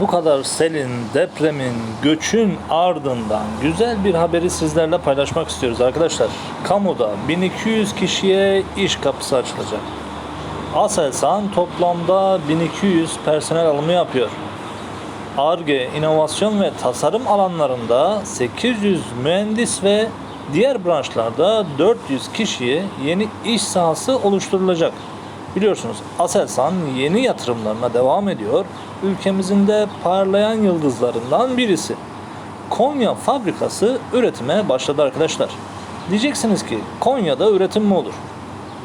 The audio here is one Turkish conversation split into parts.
bu kadar selin, depremin, göçün ardından güzel bir haberi sizlerle paylaşmak istiyoruz arkadaşlar. Kamuda 1200 kişiye iş kapısı açılacak. Aselsan toplamda 1200 personel alımı yapıyor. ARGE, inovasyon ve tasarım alanlarında 800 mühendis ve diğer branşlarda 400 kişiye yeni iş sahası oluşturulacak. Biliyorsunuz Aselsan yeni yatırımlarına devam ediyor. Ülkemizin de parlayan yıldızlarından birisi. Konya fabrikası üretime başladı arkadaşlar. Diyeceksiniz ki Konya'da üretim mi olur?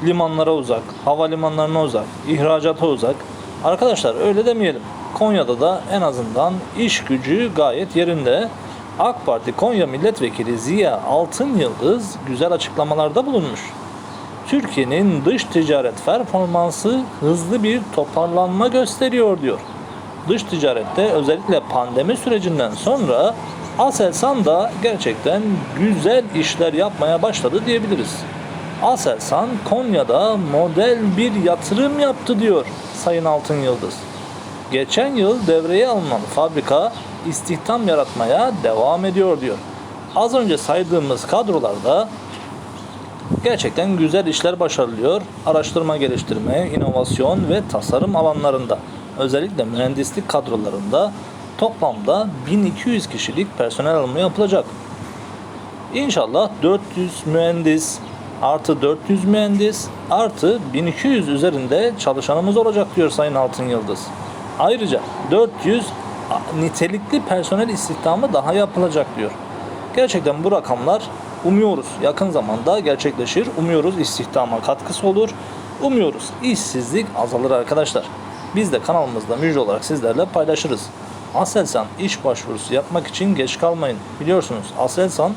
limanlara uzak, havalimanlarına uzak, ihracata uzak. Arkadaşlar öyle demeyelim. Konya'da da en azından iş gücü gayet yerinde. AK Parti Konya Milletvekili Ziya Altın Yıldız güzel açıklamalarda bulunmuş. Türkiye'nin dış ticaret performansı hızlı bir toparlanma gösteriyor diyor. Dış ticarette özellikle pandemi sürecinden sonra Aselsan da gerçekten güzel işler yapmaya başladı diyebiliriz. Aselsan Konya'da model bir yatırım yaptı diyor Sayın Altın Yıldız. Geçen yıl devreye alınan fabrika istihdam yaratmaya devam ediyor diyor. Az önce saydığımız kadrolarda gerçekten güzel işler başarılıyor. Araştırma geliştirme, inovasyon ve tasarım alanlarında özellikle mühendislik kadrolarında toplamda 1200 kişilik personel alımı yapılacak. İnşallah 400 mühendis artı 400 mühendis artı 1200 üzerinde çalışanımız olacak diyor Sayın Altın Yıldız. Ayrıca 400 nitelikli personel istihdamı daha yapılacak diyor. Gerçekten bu rakamlar umuyoruz yakın zamanda gerçekleşir. Umuyoruz istihdama katkısı olur. Umuyoruz işsizlik azalır arkadaşlar. Biz de kanalımızda müjde olarak sizlerle paylaşırız. Aselsan iş başvurusu yapmak için geç kalmayın. Biliyorsunuz Aselsan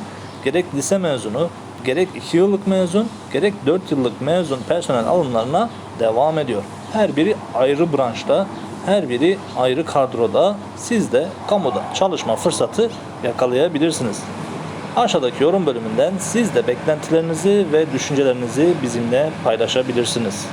gerek lise mezunu, gerek 2 yıllık mezun, gerek 4 yıllık mezun personel alımlarına devam ediyor. Her biri ayrı branşta, her biri ayrı kadroda siz de kamuda çalışma fırsatı yakalayabilirsiniz. Aşağıdaki yorum bölümünden siz de beklentilerinizi ve düşüncelerinizi bizimle paylaşabilirsiniz.